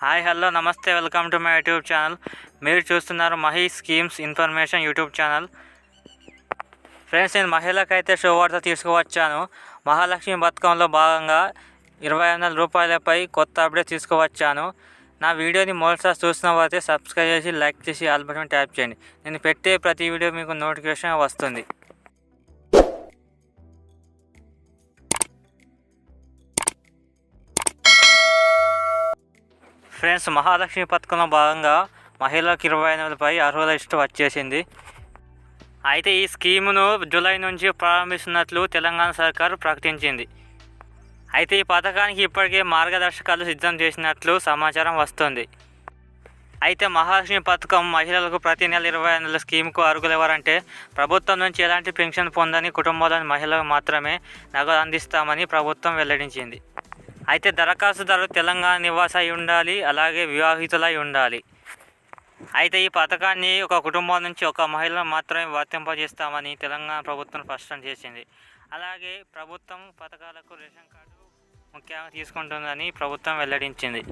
Hi hello నమస్తే welcome to my YouTube channel. మీరు చూస్తున్నారు Mahi schemes information YouTube channel. Friends నేను మహిళకైతే షో వార్త తీసుకువచ్చాను. మహాలక్ష్మి బతుకంలో భాగంగా ఇరవై వందల రూపాయలపై కొత్త అప్డేట్ తీసుకువచ్చాను. నా వీడియోని మొదటిసారి చూసిన వారైతే సబ్స్క్రైబ్ చేసి లైక్ చేసి ఆల్ బటన్ ట్యాప్ చేయండి. నేను పెట్టే ప్రతి వీడియో మీకు నోటిఫికేషన్ వస్తుంది. ఫ్రెండ్స్ మహాలక్ష్మి పథకంలో భాగంగా మహిళలకు ఇరవై ఎనిమిదిపై అర్హుల లిస్టు వచ్చేసింది. అయితే ఈ స్కీమును జూలై నుంచి ప్రారంభిస్తున్నట్లు తెలంగాణ సర్కారు ప్రకటించింది. అయితే ఈ పథకానికి ఇప్పటికే మార్గదర్శకాలు సిద్ధం చేసినట్లు సమాచారం వస్తుంది. అయితే మహాలక్ష్మి పథకం మహిళలకు ప్రతి నెల ఇరవై నెలల స్కీమ్కు అరుగులెవరంటే ప్రభుత్వం నుంచి ఎలాంటి పెన్షన్ పొందని కుటుంబంలోని మహిళలకు మాత్రమే నగదు అందిస్తామని ప్రభుత్వం వెల్లడించింది. అయితే దరఖాస్తుదారు తెలంగాణ నివాస అయి ఉండాలి అలాగే వివాహితులై ఉండాలి. అయితే ఈ పథకాన్ని ఒక కుటుంబం నుంచి ఒక మహిళ మాత్రమే వర్తింపజేస్తామని తెలంగాణ ప్రభుత్వం స్పష్టం చేసింది. అలాగే ప్రభుత్వం పథకాలకు రేషన్ కార్డు ముఖ్యంగా తీసుకుంటుందని ప్రభుత్వం వెల్లడించింది.